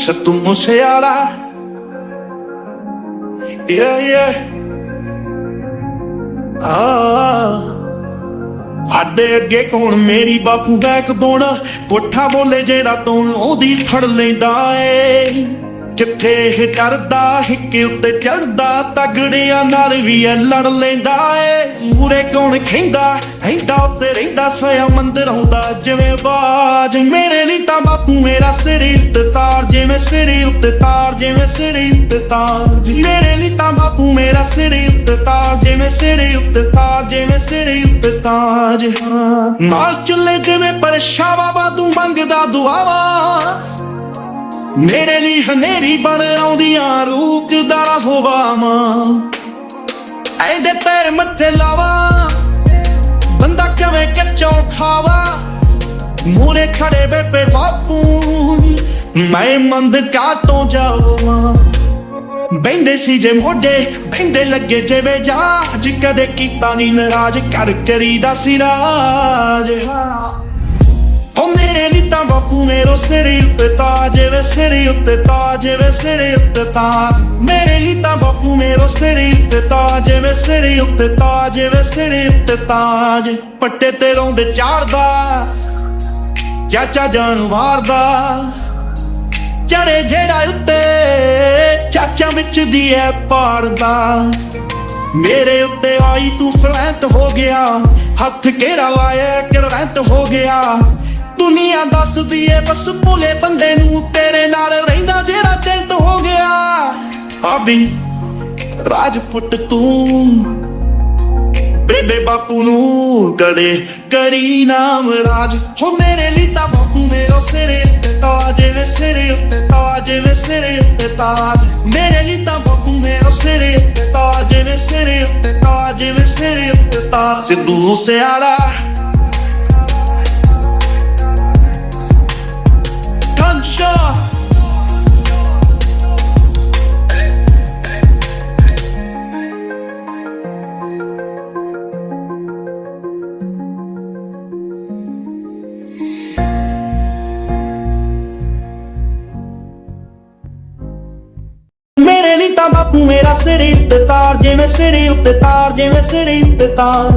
ਸਤੂ ਮੁਸਿਆਰਾ Yeah, yeah. Ah. ਸਾਡੇ ਅੱਗੇ ਕੌਣ ਮੇਰੀ ਬਾਪੂ ਬੈਕ ਬੋਣ ਕੋਠਾ ਬੋਲੇ ਜਿਹੜਾ ਤੂੰ ਉਹਦੀ ਫੜ ਲੈਂਦਾ ਏ ਕਿੱਥੇ ਇਹ ਡਰਦਾ ਹਿੱਕੇ ਉੱਤੇ ਚੜਦਾ, ਤਗੜਿਆਂ ਨਾਲ ਵੀ ਇਹ ਲੜ ਲੈਂਦਾ ਏ। ਮੂਰੇ ਕੌਣ ਖੈਂਦਾ ਹੈਂਦਾ ਉੱਤੇ ਰਹਿੰਦਾ ਸੋਇਆ ਮੰਦਰ ਆਉਂਦਾ ਜਿਵੇਂ ਬਾਜ ਮੇਰੇ ਲਈ ਤਾਂ ਬਾਪੂ ਮੇਰਾ ਸਿਰ ਉੱਤੇ ਤਾਰ ਜਿਵੇਂ ਸਿਰ ਉੱਤੇ ਤਾਰ ਜਿਵੇਂ ਸਿਰ ਉੱਤੇ ਤਾਰ ਮੇਰੇ ਲਈ ਤਾਂ ਬਾਪੂ ਮੇਰਾ ਸਿਰ ਉੱਤੇ ਤਾਰ ਜਿਵੇਂ ਸਿਰ ਉੱਤੇ ਤਾਰ ਜਿਵੇਂ ਸਿਰ ਉੱਤੇ ਤਾਜ ਨਾਲ ਚੱਲੇ ਜਿਵੇਂ ਪਰਛਾਵਾ ਵਾਦੂ ਮੰਗਦਾ ਦੁਆਵਾਂ। ਮੇਰੇ ਲਈ ਹਨੇਰੀ ਬਣ ਆਉਂਦੀਆਂ ਰੂਕਦਾ ਹੋਵਾਵਾਂ ਐਦੇ ਪੈਰ ਮੱਥੇ ਲਾਵਾ। ਬੰਦਾ ਕਿਵੇਂ ਕੱਚੋਂ ਖਾਵਾ ਮੂਰੇ ਖੜੇ ਬੇਪੇ ਬਾਪੂ। ਮੈਂ ਮੰਦ ਕਾਟੋਂ ਜਾਵਾਂ। ਬੈਂਦੇ ਸੀ ਜੇ ਮੋਢੇ ਬੈਂਦੇ ਲੱਗੇ ਜਿਵੇਂ ਜਾਜ ਕਦੇ ਕੀਤਾ ਨਹੀਂ ਨਾਰਾਜ਼, ਕਰ ਕਰੀਦਾ ਸਿਰਾਜ ਹਾਂ ਓ ਮੇਰੇ ਲਈ ਤਾਂ ਬਾਪੂ ਮੇਰੋ ਸਿਰ ਉੱਤੇ ਤਾਜ ਵੇ ਸਿਰ ਉੱਤੇ ਤਾਜ ਵੇ ਸਿਰ ਉੱਤੇ ਤਾਜ। ਮੇਰੇ ਲਈ ਤਾਂ ਬਾਪੂ ਮੇਰੋ ਸਿਰ ਉੱਤੇ ਤਾਜ ਵੇ ਸਿਰ ਉੱਤੇ ਤਾਜ ਵੇ ਸਿਰ ਉੱਤੇ ਤਾਜ। ਪੱਟੇ ਤੇ ਰੋਂਦੇ ਚਾੜਦਾ, ਚਾਚਾ ਜਾਨਵਾਰ ਦਾ ਚੜੇ ਜਿਹੜਾ ਉੱਤੇ, ਚਾਚਾ ਵਿੱਚ ਦੀ ਐ ਪਾੜਦਾ। ਮੇਰੇ ਉੱਤੇ ਆਈ ਤੂੰ ਫਲੈਂਟ ਹੋ ਗਿਆ, ਹੱਥ ਘੇਰਾ ਲਾਇਆ ਕਰੰਟ ਹੋ ਗਿਆ। ਦੁਨੀਆ ਦੱਸਦੀ ਏ ਬਸ ਭੁਲੇ ਬੰਦੇ ਨੂੰ ਤੇਰੇ ਨਾਲ ਰਹਿੰਦਾ ਜਿਹੜਾ ਦਿਲ ਹੋ ਗਿਆ। ਆ ਵੀ ਰਾਜਪੁੱਟ ਤੂੰ, ਬੇਬੇ ਬਾਪੂ ਨੂੰ ਕਦੇ ਕਰੀ ਨਾਮ ਰਾਜ। ਹੋ ਮੇਰੇ ਲਈ ਤਾਂ ਬਾਪੂ ਮੇਰੋ ਸਿਰ ਉੱਤੇ ਤਾਜ ਵੇ ਸਿਰ ਉੱਤੇ ਤਾਜ ਵੇ ਸਿਰ ਉੱਤੇ ਤਾਜ। ਮੇਰੇ ਲਈ ਤਾਂ ਬਾਪੂ ਮੇਰੋ ਸਿਰ ਉੱਤੇ ਤਾਜ ਵੇ ਸਿਰ ਉੱਤੇ ਤਾਜ ਵੇ ਸਿਰ ਉੱਤੇ ਤਾਜ। ਸਿੱਧੂ ਸਿਆਲਾ ਤਾਂ ਬਾਪੂ ਮੇਰਾ ਸਿਰ ਉੱਤੇ ਤਾਰ ਜਿਵੇਂ ਸਿਰ ਉੱਤੇ ਤਾਰ ਜਿਵੇਂ ਸਿਰ ਉੱਤੇ ਤਾਰ।